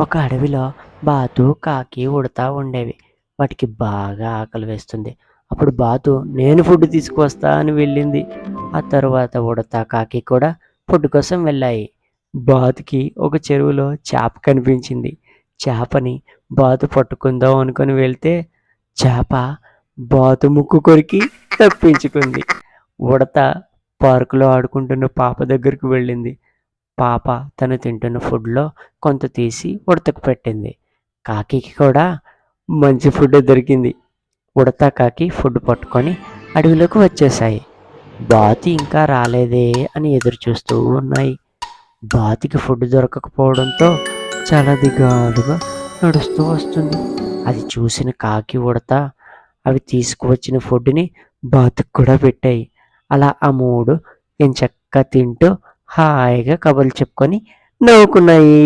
ఒక అడవిలో బాతు కాకి ఉడతా ఉండేవి. వాటికి బాగా ఆకలి వేస్తుంది. అప్పుడు బాతు నేను ఫుడ్ తీసుకువస్తా అని వెళ్ళింది. ఆ తరువాత ఉడతా కాకి కూడా ఫుడ్ కోసం వెళ్ళాయి. బాతుకి ఒక చెరువులో చేప కనిపించింది. చేపని బాతు పట్టుకుందాం అనుకొని వెళ్తే చేప బాతు ముక్కు కొరికి తప్పించుకుంది. ఉడత పార్కులో ఆడుకుంటున్న పాప దగ్గరికి వెళ్ళింది. పాప తను తింటున్న ఫుడ్లో కొంత తీసి ఉడతకు పెట్టింది. కాకికి కూడా మంచి ఫుడ్ దొరికింది. ఉడత కాకి ఫుడ్ పట్టుకొని అడవిలోకి వచ్చేసాయి బాతి ఇంకా రాలేదే అని ఎదురు చూస్తూ ఉన్నాయి. బాతికి ఫుడ్ దొరకకపోవడంతో చాలా దిగాలుగా నడుస్తూ వస్తుంది. అది చూసిన కాకి ఉడత అవి తీసుకువచ్చిన ఫుడ్ని బాతుకు కూడా పెట్టాయి. అలా ఆ మూడు ఎంచక్కా తింటూ హాయిగా కబుర్లు చెప్పుకొని నవ్వుకున్నాయి.